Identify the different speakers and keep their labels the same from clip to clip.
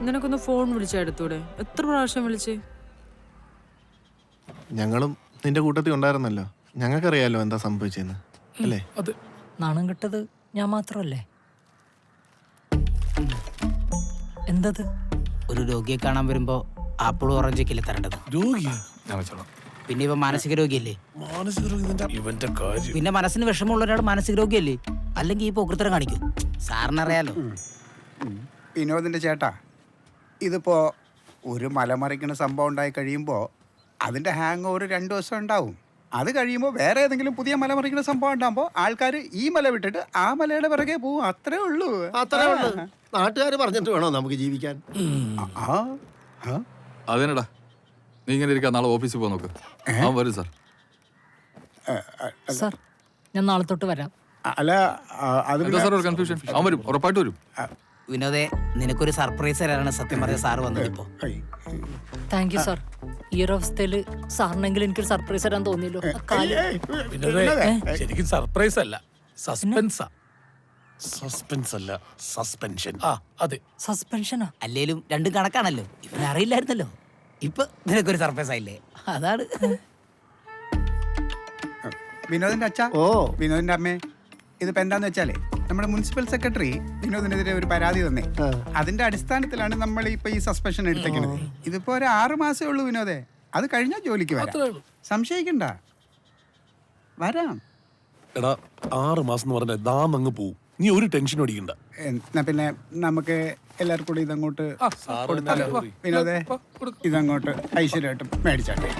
Speaker 1: നിനക്കൊന്ന് ഫോൺ വിളിച്ചെടുത്തൂടെ എത്ര പ്രാവശ്യം വിളിച്ച്?
Speaker 2: ഞങ്ങളും നിന്റെ കൂട്ടത്തിൽ ഉണ്ടായിരുന്നല്ലോ. ഞങ്ങൾക്കറിയാലോ എന്താ സംഭവിച്ചെന്ന്. അല്ലേ?
Speaker 3: അതെ
Speaker 4: നാണം കെട്ടത് ഞാൻ മാത്രമല്ലേ? എന്തത്?
Speaker 5: ഒരു രോഗിയെ കാണാൻ വരുമ്പോ ആപ്പിളും ഓറഞ്ചൊക്കെ തരേണ്ടത്?
Speaker 3: രോഗിയാ? ഞാൻ വെച്ചോളാം.
Speaker 5: പിന്നെ ഇവ മാനസിക രോഗിയല്ലേ?
Speaker 3: മാനസിക രോഗി നിന്റെ ഇവന്റെ കാര്യം.
Speaker 5: പിന്നെ മനസ്സിന് വിഷമമുള്ള ഒരാൾ മാനസിക രോഗിയല്ലേ? അല്ലെങ്കിൽ ഈ പോക്കൃത്തരം കാണിക്കും. സാറിനറിയാലോ.
Speaker 6: വിനോദിന്റെ ചേട്ടാ ഇതിപ്പോ ഒരു മലമറിക്കുന്ന സംഭവം ഉണ്ടായി കഴിയുമ്പോൾ അതിന്റെ ഹാങ് ഓവർ രണ്ട് ദിവസം ഉണ്ടാവും. അത് കഴിയുമ്പോൾ വേറെ ഏതെങ്കിലും പുതിയ മലമറിക്കുന്ന സംഭവം ഉണ്ടാകുമ്പോൾ ആൾക്കാർ ഈ മല വിട്ടിട്ട് ആ മലയുടെ പിറകെ പോവും. അത്രേ ഉള്ളൂ.
Speaker 7: അത്രേ ഉള്ളൂ. നാട്ടുകാർ പറഞ്ഞിട്ട് വേണോ നമുക്ക് ജീവിക്കാൻ?
Speaker 6: ആ ആ
Speaker 8: അതിനടാ. നീ ഇങ്ങനെ ഇരിക്കാൻ നാളെ ഓഫീസിൽ പോകാൻ നോക്ക്. അവൻ വരും സാർ.
Speaker 4: സാർ ഞാൻ നാളെ തൊട്ട് വരാം.
Speaker 6: അല്ല അത്
Speaker 8: സാർ ഒരു കൺഫ്യൂഷൻ അവൻ വരും ഉറപ്പായിട്ട് വരും.
Speaker 5: വിനോദേ നിനക്കൊരു സർപ്രൈസ് തരാനാണ് സത്യം പറഞ്ഞ സാർ വന്നത് ഇപ്പോ.
Speaker 4: Thank you sir. ഈ ഒരു അവസ്ഥയിൽ സാറിനെങ്കിലും എനിക്കൊരു സർപ്രൈസ് തരാൻ തോന്നിയല്ലോ? ആ കാൽ.
Speaker 3: വിനോദേ ശരിക്കും സർപ്രൈസ് അല്ല സസ്പെൻസാ. സസ്പെൻസ് അല്ല സസ്പെൻഷൻ. ആ അതെ.
Speaker 4: സസ്പെൻഷനാ?
Speaker 5: അല്ലേലും രണ്ടും കണക്കാണല്ലോ ഇവനെ അറിയില്ലായിരുന്നല്ലോ. ഇപ്പൊ നിനക്കൊരു സർപ്രൈസ് ആയില്ലേ? അതാണ്.
Speaker 6: വിനോദിന്റെ അച്ഛ?
Speaker 7: ഓ.
Speaker 6: വിനോദിന്റെ അമ്മേ ഇതിപ്പോ എന്താന്ന് വെച്ചാലേ നമ്മുടെ മുനിസിപ്പൽ സെക്രട്ടറി വിനോദിനെതിരെ ഒരു പരാതി തന്നേ. അതിന്റെ അടിസ്ഥാനത്തിലാണ് നമ്മൾ ഇപ്പൊ ഈ സസ്പെൻഷൻ എടുത്തേക്കുന്നത് ഇതിപ്പോ ഒരു ആറു മാസേ ഉള്ളൂ വിനോദേ. അത് കഴിഞ്ഞാൽ ജോലിക്ക് വരാം. സംശയിക്കണ്ട. വരാം.
Speaker 3: എടാ ആറ് മാസം എന്ന് പറഞ്ഞാൽ ദാം അങ്ങ് പോവും. നീ ഒരു ടെൻഷൻ അടിക്കണ്ട.
Speaker 6: എന്നാ പിന്നെ നമുക്ക് എല്ലാവർക്കും കൂടി ഇതങ്ങോട്ട്. വിനോദേ. ഇതങ്ങോട്ട് ഐശ്വര്യമായിട്ട് മേടിച്ചാട്ടെ.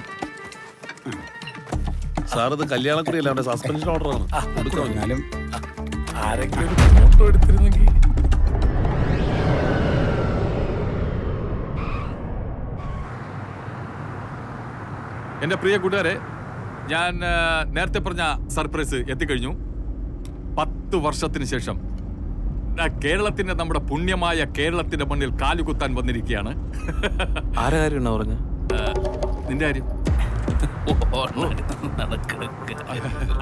Speaker 3: സാർ ഇത് കല്യാണക്കുറി അല്ലാണ്ട് സസ്പെൻഷൻ ഓർഡർ ആണ്.
Speaker 6: എന്നാലും
Speaker 3: ആരെങ്കിലും ഫോട്ടോ എടുത്തിരുന്നെങ്കിൽ.
Speaker 8: എന്റെ പ്രിയ കൂട്ടുകാരെ ഞാൻ നേരത്തെ പറഞ്ഞ സർപ്രൈസ് എത്തിക്കഴിഞ്ഞു. പത്ത് വർഷത്തിന് ശേഷം. കേരളത്തിന്റെ നമ്മുടെ പുണ്യമായ കേരളത്തിന്റെ മണ്ണിൽ കാലുകുത്താൻ വന്നിരിക്കുകയാണ്.
Speaker 9: ആരെ പറഞ്ഞ
Speaker 8: നിന്റെ കാര്യം.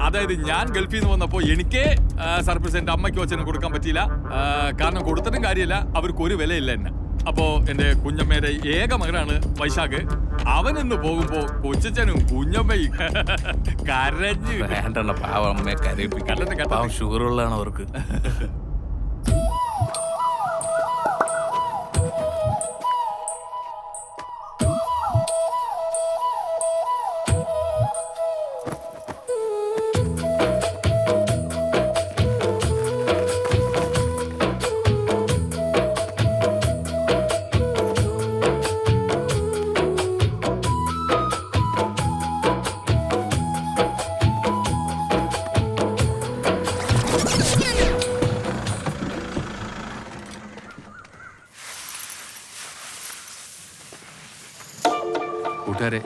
Speaker 8: അതായത് ഞാൻ ഗൾഫിൽ നിന്ന് വന്നപ്പോൾ എനിക്ക് സർപ്രൈസ് എന്റെ അമ്മയ്ക്കും അച്ഛനും കൊടുക്കാൻ പറ്റിയില്ല. കാരണം കൊടുത്തിട്ടും കാര്യമില്ല. അവർക്ക് ഒരു വിലയില്ല എന്നെ. അപ്പോ എന്റെ കുഞ്ഞമ്മയുടെ ഏക മകനാണ് വൈശാഖ്. അവൻ ഇന്ന് പോകുമ്പോ കൊച്ചനും കുഞ്ഞമ്മയും കരഞ്ഞ്
Speaker 9: പാവം അമ്മയെ ഷുഗർ ഉള്ളതാണ് അവർക്ക്.
Speaker 8: കൂട്ടുകാരെ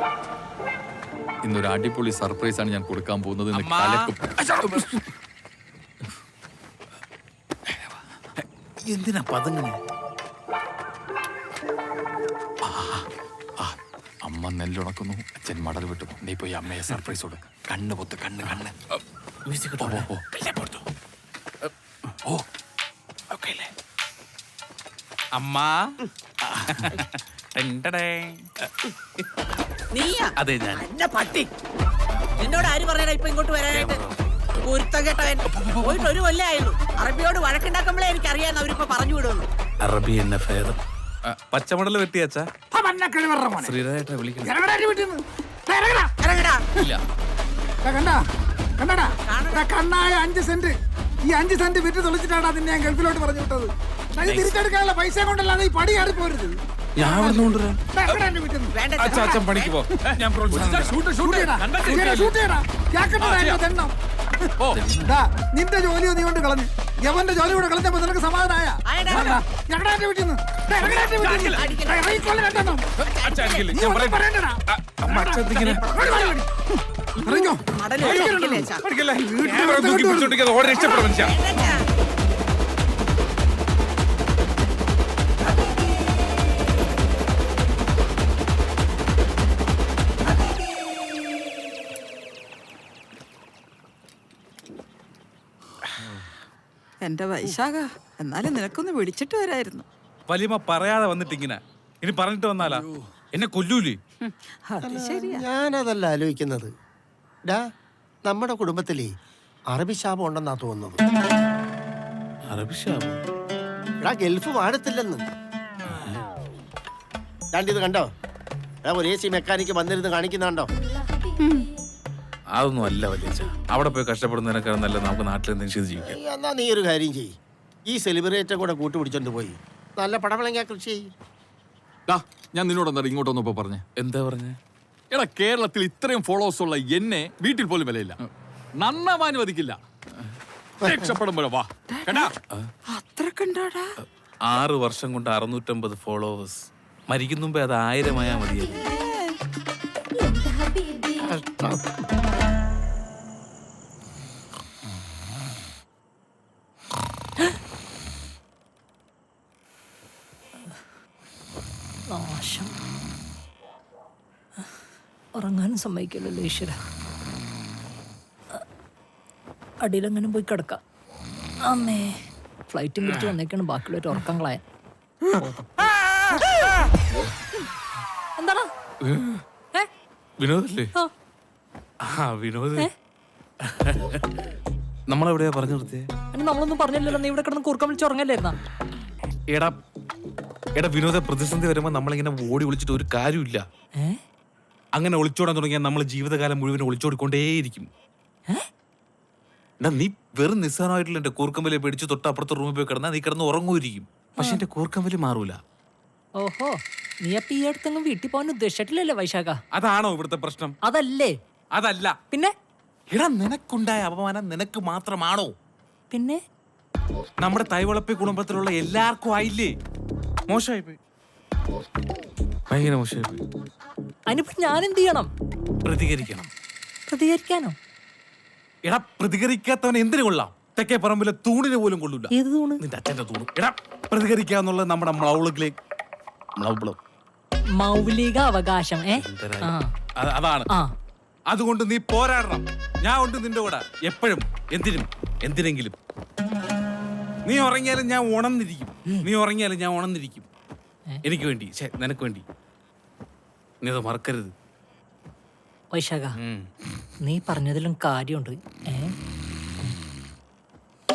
Speaker 8: ഇന്നൊരു അടിപൊളി സർപ്രൈസ് ആണ് ഞാൻ കൊടുക്കാൻ പോകുന്നത്.
Speaker 9: അമ്മാ.
Speaker 8: കലക്കും.
Speaker 9: എന്തിനാ പതങ്ങനെ?
Speaker 8: ആ, അമ്മ നെല്ലുണക്കുന്നു. അച്ഛൻ മടൽ വിട്ടു. നീ പോയി അമ്മയെ സർപ്രൈസ് കൊടുക്ക. കണ്ണ് പൊത്ത് കണ്ണ് കണ്ണ്.
Speaker 9: ഓ. ഓക്കെ അല്ലേ? അമ്മാ! ടെൻടടേ.
Speaker 5: നീയാ
Speaker 9: അതെ ഞാൻ.
Speaker 5: എന്നെ പട്ടി. എന്നോട് ആര് പറഞ്ഞാ ഇപ്പൊ ഇങ്ങോട്ട് വരാനായിട്ട്? കേട്ടവൻ പോയിട്ട് ഒരു അറബിയോട് വഴക്കുണ്ടാക്കുമ്പോഴേ എനിക്ക് അറിയാൻ അവരിപ്പോ പറഞ്ഞു വിടുള്ളൂ.
Speaker 9: അറബി എന്നെ ഭേദം. പച്ചമടൽ വെട്ടിയച്ചാ വിളിക്കണം.
Speaker 10: കണ്ണായ അഞ്ച് സെന്റ്. ഈ അഞ്ച് സെന്റ് വിറ്റ് തുളിച്ചിട്ടാണ് നിന്നെ ഞാൻ ഗൾഫിലോട്ട് പറഞ്ഞു വിട്ടത്. അത് തിരിച്ചെടുക്കാനുള്ള പൈസ കൊണ്ടല്ലാതെ ഈ പടി കയറി പോരുത്
Speaker 9: ഞാൻ അവിടെ കൊണ്ടുവരാം അച്ഛാ അച്ഛൻ പണിക്ക് പോ. ഞാൻ
Speaker 10: നിന്റെ ജോലി നീ കൊണ്ട് കളഞ്ഞു. യവന്റെ ജോലി കൂടെ കളഞ്ഞപ്പോ നിനക്ക് സമാധാനായ. ഞങ്ങളുടെ വീട്ടിൽ നിന്ന്? ഞങ്ങടെ എന്റെ
Speaker 11: വൈശാഖ എന്നാലും നിനക്കൊന്ന് വിളിച്ചിട്ട് വരായിരുന്നു.
Speaker 9: വലിയമ്മ പറയാതെ വന്നിട്ട് ഇങ്ങനെ ഇനി പറഞ്ഞിട്ട് വന്നാലാ? എന്നെ കൊല്ലൂലേ?
Speaker 5: അത് ശരിയാ.
Speaker 7: ഞാനതല്ല ആലോചിക്കുന്നത്. ഡാ നമ്മുടെ കുടുംബത്തിലേ അറബി ശാപം ഉണ്ടെന്നാ തോന്നുന്നത്. എടാ ഗൾഫ് വാഴത്തില്ലെന്ന് രണ്ടിത് കണ്ടോ? എടാ ഒരു എ സി മെക്കാനിക്ക് വന്നിരുന്ന് കാണിക്കുന്നുണ്ടോ?
Speaker 9: അതൊന്നും അല്ല വലിയ അവിടെ പോയി കഷ്ടപ്പെടുന്നതിനേക്കാൾ നല്ല നമുക്ക് നാട്ടിൽ എന്തെങ്കിലും ചെയ്ത് ജീവിക്കാം.
Speaker 7: എന്നാ നീ ഒരു കാര്യം ചെയ്യ്. ഈ സെലിബ്രേറ്റ കൂടെ കൂട്ടുപിടിച്ചോണ്ട് പോയി. നല്ല പടവളങ്ങ കൃഷി ചെയ്യ്.
Speaker 8: ഡാ, ഞാൻ നിന്നോട് എന്താ ഇപ്പൊ പറഞ്ഞേ.
Speaker 9: എന്താ പറഞ്ഞേ?
Speaker 8: എടാ കേരളത്തിൽ ഇത്രയും ഫോളോവേഴ്സ് ഉള്ള എന്നെ വീട്ടിൽ പോലും വിലയില്ല. നന്നാവാൻ അനുവദിക്കില്ല രക്ഷപ്പെടുമ്പോഴോ വാ. കേട്ടാ
Speaker 5: അത്ര കണ്ടാടാ
Speaker 9: ആറ് വർഷം കൊണ്ട് അറുന്നൂറ്റമ്പത് ഫോളോവേഴ്സ് മരിക്കുന്നുമ്പോ അത് ആയിരമായാ മതിയായിരുന്നു.
Speaker 4: ഉറങ്ങാനും സമ്മതിക്കില്ലല്ലോ ഈശ്വര. അടിയിലെങ്ങനെ പോയി കിടക്കാം. അമ്മേ ഫ്ലൈറ്റും പിടിച്ച് വന്നേക്കാണ് ബാക്കിയുള്ളവർ ഉറക്കം കളയാൻ. എന്താടാ? ഏ?
Speaker 9: വിനോദല്ലേ?
Speaker 4: ആ.
Speaker 9: ആ വിനോദ്. നമ്മളെവിടെയാ പറഞ്ഞു നിർത്തിയേ
Speaker 4: ഇനി നമ്മളൊന്നും പറഞ്ഞില്ലല്ലോ. നീ ഇവിടെ കിടന്ന് കൂർക്കം വിളിച്ച് ഉറങ്ങല്ലായിരുന്നാ?
Speaker 9: എടാ എടാ വിനോദ പ്രതിസന്ധി വരുമ്പോ നമ്മളിങ്ങനെ ഓടി വിളിച്ചിട്ട് ഒരു കാര്യമില്ല
Speaker 4: ഏ?
Speaker 9: അങ്ങനെ ഒളിച്ചോടാൻ തുടങ്ങിയാൽ നമ്മൾ ജീവിതകാലം മുഴുവൻ ഒളിച്ചോടിക്കൊണ്ടേയിരിക്കും. എടാ നീ വെറും നിസ്സാരമായിട്ടുള്ള എന്റെ കൂർക്കമ്പലെ പേടിച്ച് തൊട്ടപ്പുറത്തെ റൂമിൽ പോയി കിടന്നാൽ നീ കിടന്ന് ഉറങ്ങുമായിരിക്കും. പക്ഷെ എന്റെ കൂർക്കമ്പൽ മാറൂല.
Speaker 4: ഓഹോ നീ അപ്പൊ ഈ അടുത്തെങ്കിലും വീട്ടിൽ പോകാൻ ഉദ്ദേശിച്ചിട്ടില്ലല്ലോ വൈശാഖ.
Speaker 9: അതാണോ ഇവിടുത്തെ പ്രശ്നം?
Speaker 4: അതല്ലേ.
Speaker 9: അതല്ല.
Speaker 4: പിന്നെ?
Speaker 9: എടാ നിനക്കുണ്ടായ അപമാനം നിനക്ക് മാത്രമാണോ?
Speaker 4: പിന്നെ?
Speaker 9: നമ്മുടെ തൈവളപ്പി കുടുംബത്തിലുള്ള എല്ലാവർക്കും ആയില്ലേ? മോശമായി പോയി ഭയങ്കര മോശമായി പോയി
Speaker 4: അതിനിപ്പോ ഞാൻ എന്ത് ചെയ്യണം
Speaker 9: പ്രതികരിക്കണം.
Speaker 4: പ്രതികരിക്കാനോ?
Speaker 9: എടാ പ്രതികരിക്കാത്തവൻ എന്തിനു കൊള്ളാം? തെക്കേ പറമ്പിലെ തൂണിന് പോലും കൊള്ളൂല.
Speaker 4: ഏത് തൂണ്?
Speaker 9: നിന്റെ അച്ഛന്റെ തൂണ്. എടാ പ്രതികരിക്കാന്നുള്ളത് നമ്മുടെ മൗളിലെ മൗബ്ലം.
Speaker 4: മൗലിക അവകാശം ഏ? ആ.
Speaker 9: അത് അതാണ്.
Speaker 4: ആ.
Speaker 9: അതുകൊണ്ട് നീ പോരാടണം. ഞാൻ ഉണ്ട് നിന്റെ കൂടെ. എപ്പോഴും. എന്തിനും. എന്തിനെങ്കിലും. നീ ഉറങ്ങിയാലും ഞാൻ ഉണർന്നിരിക്കും. നീ ഉറങ്ങിയാലും ഞാൻ ഉണർന്നിരിക്കും. എനിക്ക് വേണ്ടി. ശ്ശെ, നിനക്ക് വേണ്ടി. നീ അത് മറക്കരുത്.
Speaker 4: വൈശാഖ നീ പറഞ്ഞതിലും കാര്യമുണ്ട്. ഏ?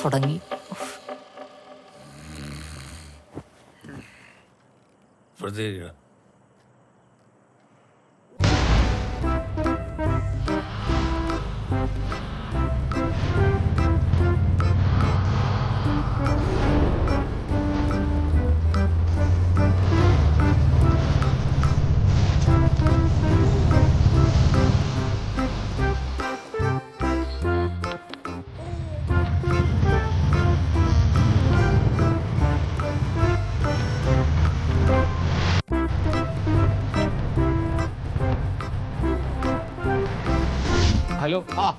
Speaker 4: തുടങ്ങി.
Speaker 9: പ്രതികരിക്കണം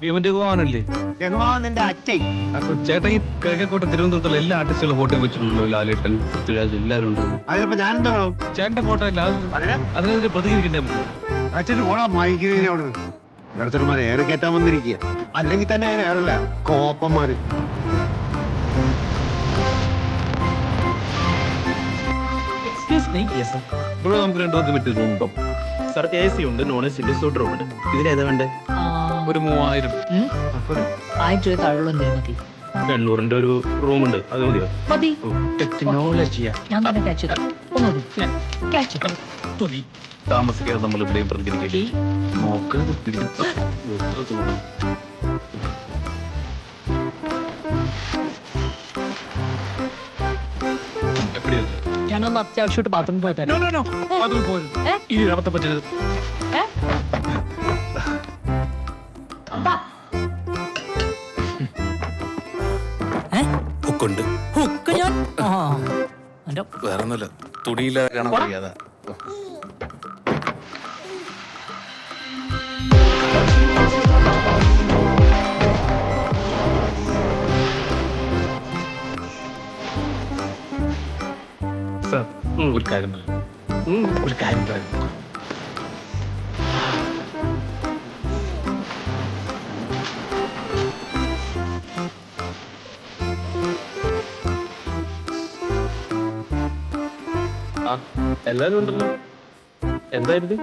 Speaker 11: ഭീമന്റെ
Speaker 7: നിന്റെ അച്ഛൻ.
Speaker 11: ചേട്ടൻ ഈ കിഴക്കോട്ടെ തിരുവനന്തപുരത്തുള്ള എല്ലാ ആർട്ടിസ്റ്റുകളും ഫോട്ടോ വെച്ചിട്ടുണ്ടല്ലോ ലാലേട്ടൻ പൃഥ്വിരാജ് എല്ലാവരും ഉണ്ട്.
Speaker 7: അതിപ്പോ
Speaker 11: ചേട്ടന്റെ ഫോട്ടോ ഇല്ല അത് അതിനെതിരെ പ്രതികരിക്കണ്ടേ?
Speaker 7: അച്ഛന് മയക്കുന്നതിനോട് ഏറെ കയറ്റാൻ വന്നിരിക്കുക. അല്ലെങ്കിൽ തന്നെ ഏറല്ല കോപ്പന്മാര്.
Speaker 11: ഇവിടെ നമുക്ക് രണ്ടു പേർക്ക് പറ്റിയ റൂം ഉണ്ടോ?
Speaker 12: സാർ എ സി ഉണ്ട് non A C suite room ഉണ്ട്. ഇതിലേതാ വേണ്ടേ?
Speaker 4: ആ,
Speaker 11: ഒരു മൂവായിരം?
Speaker 4: ആയിരം രൂപ താഴെയുള്ള എന്തെങ്കിലും മതി.
Speaker 12: എണ്ണൂറിന്റെ ഒരു റൂം ഉണ്ട് അത് മതിയോ?
Speaker 4: മതി.
Speaker 12: ടെക്നോളജിയാ
Speaker 4: ഞാൻ തന്നെ ക്യാച്ച് ചെയ്താ ഒന്നുകൂടി ക്യാച്ച്
Speaker 11: താമസിക്കാതെ നമ്മൾ ഇവിടെയും പ്രതികരിക്കും.
Speaker 4: ഞാനൊന്ന് അത്യാവശ്യമായിട്ട് ബാത്റൂമിൽ
Speaker 11: പോയിട്ടായിരുന്നു അബദ്ധം പറ്റരുത്.
Speaker 9: ഹുക്കുണ്ട്
Speaker 4: ഹുക്ക് ഞാൻ? ആ. എന്റെ
Speaker 9: വേറെ ഒന്നുമില്ല തുണിയില്ലാതെ കാണാൻ കഴിയാതെ
Speaker 11: സാർ ഒരു കാര്യം പറയാം ഒരു കാര്യം പറയാം
Speaker 12: എല്ലാരും ഉണ്ടല്ലോ. എന്തായിരുന്നു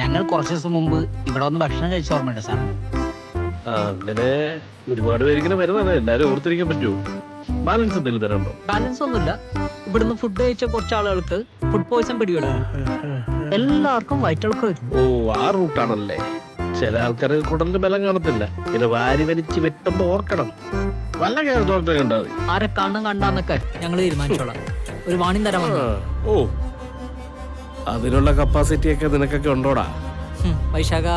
Speaker 11: ഞങ്ങൾ കുറച്ച് ദിവസം മുമ്പ് ഇവിടെ വന്ന് ഭക്ഷണം കഴിച്ച ഓർമ്മയുണ്ട് സാർ.
Speaker 12: ആ അങ്ങനെ ഒരുപാട് പേര് ഇങ്ങനെ വരുന്നതാണ്. എല്ലാരും ഓർത്തിരിക്കാൻ പറ്റുമോ? ബാലൻസ് എന്തെങ്കിലും തരണ്ടോ
Speaker 4: ബാലൻസ് ഒന്നുമില്ല. ഇവിടുന്ന് ഫുഡ് കഴിച്ച കുറച്ച് ആളുകൾക്ക് ഫുഡ് പോയിസൺ പിടിപെടും. എല്ലാവർക്കും വയറ്റിളക്കം വരും
Speaker 12: ഓ ആ റൂട്ടാണല്ലേ ചില ആൾക്കാര് കുടലിന് ബലം കാണത്തില്ല. പിന്നെ വാരി വലിച്ച് വെട്ടുമ്പോ ഓർക്കണം. വല്ല കേരള ഉണ്ടാവും.
Speaker 4: ആരെ കാണും കണ്ടാന്നൊക്കെ ഞങ്ങൾ തീരുമാനിച്ചോളാം. ഒരു വാണിംഗ് തരാൻ വന്നു
Speaker 12: ഓ. അതിനുള്ള കപ്പാസിറ്റി ഒക്കെ നിനക്കൊക്കെ ഉണ്ടോടാ?
Speaker 4: വൈശാഖ.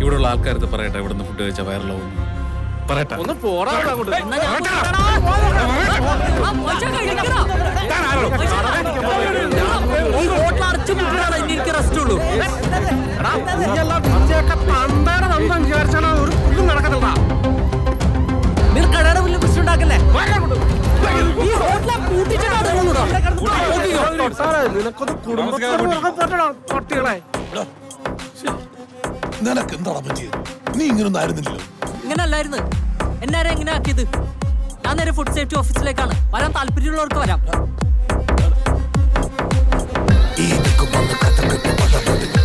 Speaker 9: ഇവിടെയുള്ള ആൾക്കാരത്ത് പറയട്ടെ ഇവിടുന്ന് ഫുഡ് കഴിച്ച വയറിലാവും പറയട്ടെ.
Speaker 12: ഒന്ന് പോടാ അങ്ങോട്ട്.
Speaker 4: എന്നാ ഞാൻ പോയിട്ടാണോ? ആ,
Speaker 12: പട്ടികളെ.
Speaker 3: നിനക്ക് എന്താടാ പറ്റിയത്? നീ ഇങ്ങനൊന്നും ആയിരുന്നില്ലല്ലോ.
Speaker 4: ഇങ്ങനെ അല്ലായിരുന്നു എന്നാരെ എങ്ങനെ ആക്കിയത്? ഞാൻ നേരെ ഫുഡ് സേഫ്റ്റി ഓഫീസിലേക്കാണ് വരാൻ താല്പര്യമുള്ളവർക്ക് വരാം.
Speaker 3: ഈ കഥ